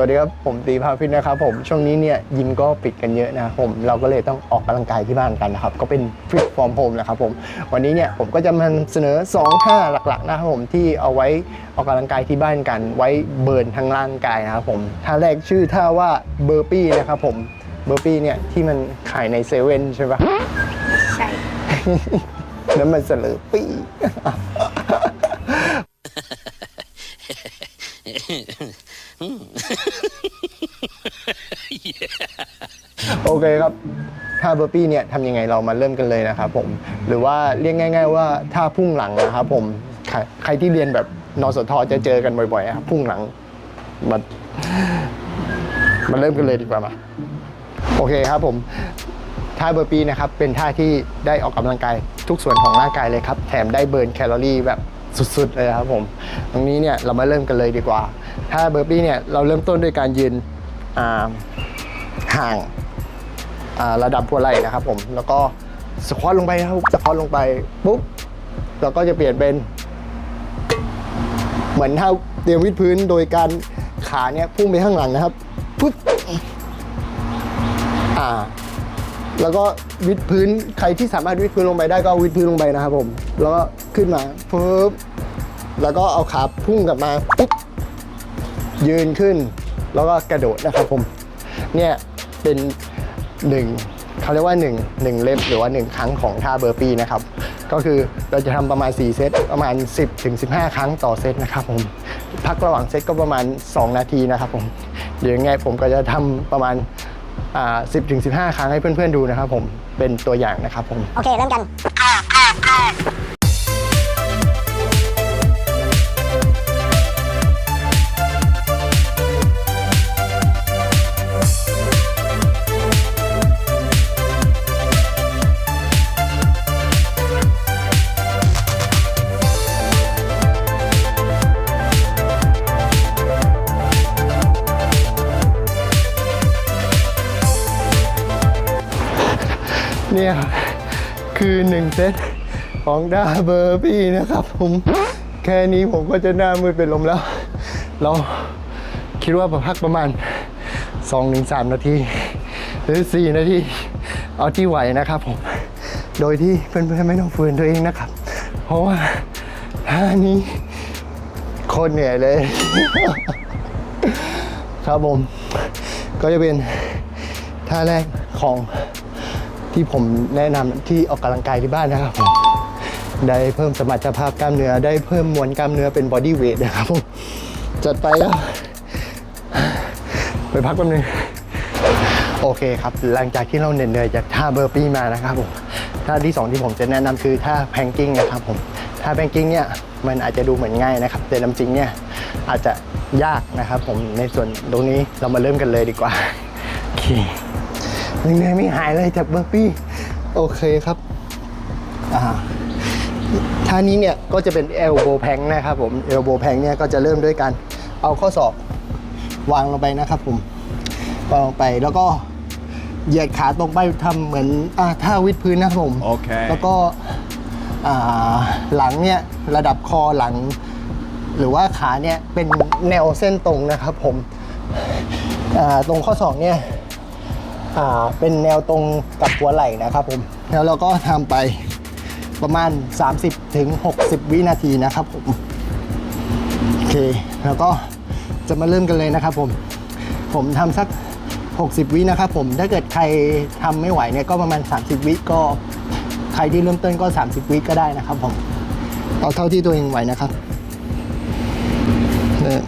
วัสดีครับ ผมตีพาพินนะครับผมช่วงนี้เนี่ยยิมก็ปิดกันเยอะนะครับผมเราก็เลยต้องออกกำลังกายที่บ้านกันนะครับ ก็เป็นฟิตฟอร์มโฮมนะครับผมวันนี้เนี่ยผมก็จะมาเสนอ2ท่าหลักๆนะครับผมที่เอาไว้ออกกำลังกายที่บ้านกัน ไว้เบิร์นทั้งร่างกายนะครับผมท่าแรกชื่อท่าว่าเบอร์ปี้นะครับผมเบอร์ปี้เนี่ยที่มันขายในเซเว่นใช่ปะใช่นั่นมันเสลอปี้ โอเคครับท่าเบอร์ปี้เนี่ยทำยังไงเรามาเริ่มกันเลยนะครับผมหรือว่าเรียกง่าย ๆ ว่าท่าพุ่งหลังนะครับผมใครใครที่เรียนแบบนสทจะเจอกันบ่อยๆครับพุ่งหลังมามาเริ่มกันเลยดีกว่ามาโอเคครับผมท่าเบอร์ปี้นะครับเป็นท่าที่ได้ออกกำลังกายทุกส่วนของร่างกายเลยครับ แถมได้เบิร์นแคลอรี่แบบสุดๆเลยครับผม ตรงนี้เนี่ยเรามาเริ่มกันเลยดีกว่าท่าเบอร์ปี้เนี่ยเราเริ่มต้นด้วยการยืนอ่า ห่างาระดับหัวไหล่นะครับผมแล้วก็สควอตลงไปครับสควอตลงไปปุ๊บเราก็จะเปลี่ยนเป็น เหมือนท่าเตรียมวิดพื้นโดยการขาเนี่ยพุ่งไปข้างหลังนะครับปุ๊บอ่า แล้วก็วิดพื้นใครที่สามารถวิดพื้นลงไปได้ก็วิดพื้นลงไปนะครับผม แล้วก็ขึ้นมาปุ๊บแล้วก็เอาขาพุ่งกลับมาปุ๊บยืนขึ้น แล้วก็กระโดดนะครับผม เนี่ย เป็นหนึ่งเขาเรียกว่า1งเล็บหรือว่า 1 ครั้งของท่าเบอร์ปี้นะครับ ก็คือเราจะทำประมาณ 4 เซตประมาณ 10ถึง15 ครั้งต่อเซตนะครับผมพักระหว่างเซตก็ประมาณ 2 นาทีนะครับผมเดี๋ยวยังไงผมก็จะทำประมาณอ่า10ถึง15 ครั้งให้เพื่อนๆดูนะครับผมเป็นตัวอย่างนะครับผมโอเคเริ่มกัน เนี่ยคือ1เซตของดาเบอร์บี้นะครับผมแค่นี้ผมก็จะหน้ามืดเป็นลมแล้ว เราคิดว่าพักประมาณ 2-3 นาที หรือ 4 นาที เอาที่ไหวนะครับผม โดยที่เพื่อนๆไม่ต้องฝืนตัวเองนะครับ เพราะว่าท่านี้โคตรเหนื่อยเลย ครับผม ก็จะเป็นท่าแรกของ ที่ผมแนะนำที่ออกกำลังกายที่บ้านนะครับผมได้เพิ่มสมรรถภาพกล้ามเนื้อได้เพิ่มมวลกล้ามเนื้อเป็นบอดี้เวทนะครับผมจัดไปแล้วไปพักแป๊บนึงโอเคครับ หลังจากที่เราเหนื่อยจากท่าเบอร์ปี้มานะครับผมท่าที่สองที่ผมจะแนะนำคือท่าแพงกิ้งนะครับผมท่าแพงกิ้งเนี่ยมันอาจจะดูเหมือนง่ายนะครับ แต่น้ำจริงเนี่ยอาจจะยากนะครับผมในส่วนตรงนี้เรามาเริ่มกันเลยดีกว่าโอเค ยังไงไม่หายเลยจากเบอร์ปี้ โอเคครับอ่าท่านี้เนี่ยก็จะเป็นเอลโบแพงนะครับผมเอลโบแพงเนี่ยก็จะเริ่มด้วยการเอาข้อศอกวางลงไปนะครับผมวางลงไปแล้วก็เหยียดขาตรงไปทำเหมือนอ่าท่าวิดพื้นนะครับผมโอเคแล้วก็อ่าหลังเนี่ยระดับคอหลัง หรือว่าขาเนี่ยเป็นแนวเส้นตรงนะครับผมอ่าตรงข้อศอกเนี่ยอ่า เป็นแนวตรงกับหัวไหล่นะครับผม แล้วเราก็ทำไปประมาณ 30ถึง60 วินาทีนะครับผม โอเค แล้วก็จะมาเริ่มกันเลยนะครับผม ผมทำสัก 60 วินะครับผม ถ้าเกิดใครทำไม่ไหวเนี่ยก็ประมาณ 30 วิก็ ใครที่เริ่มต้นก็ 30 วิก็ได้นะครับผม เอาเท่าที่ตัวเองไหวนะครับ เนี่ย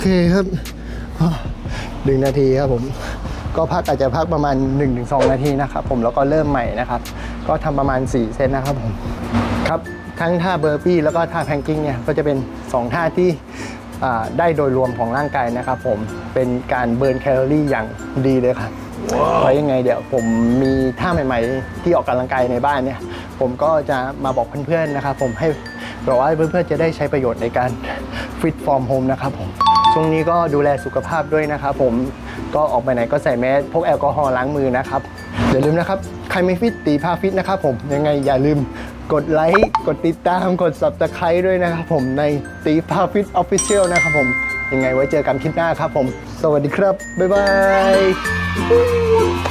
เคครับหนึ่งนาทีครับผมก็พักอาจจะพักประมาณ 1-2 นาทีนะครับผมแล้วก็เริ่มใหม่นะครับ ก็ทำประมาณ 4 เซตนะครับผมครับทั้งท่าเบอร์ปี้แล้วก็ท่าแพงกิ้งเนี่ยก็จะเป็น 2 ท่าที่อ่าได้โดยรวมของร่างกายนะครับผมเป็นการเบิร์นแคลอรี่อย่างดีเลยครับไว้ยังไงเดี๋ยวผมมีท่าใหม่ ๆ ที่ออกกำลังกายในบ้านเนี่ย ผมก็จะมาบอกเพื่อนๆนะครับผมให้บอกว่าเพื่อนๆจะได้ใช้ประโยชน์ในการฟิตฟอร์มโฮมนะครับผม ช่วงนี้ก็ดูแลสุขภาพด้วยนะครับผมก็ออกไปไหนก็ใส่แมสพกแอลกอฮอล์ล้างมือนะครับอย่าลืมนะครับใครไม่ฟิตตีผ้าฟิตนะครับผมยังไงอย่าลืมกดไลค์กดติดตามกด subscribe ด้วยนะครับผมในตีผ้าฟิตออฟฟิเชียลนะครับผมยังไงไว้เจอกันคลิปหน้าครับผม สวัสดีครับ บ๊ายบาย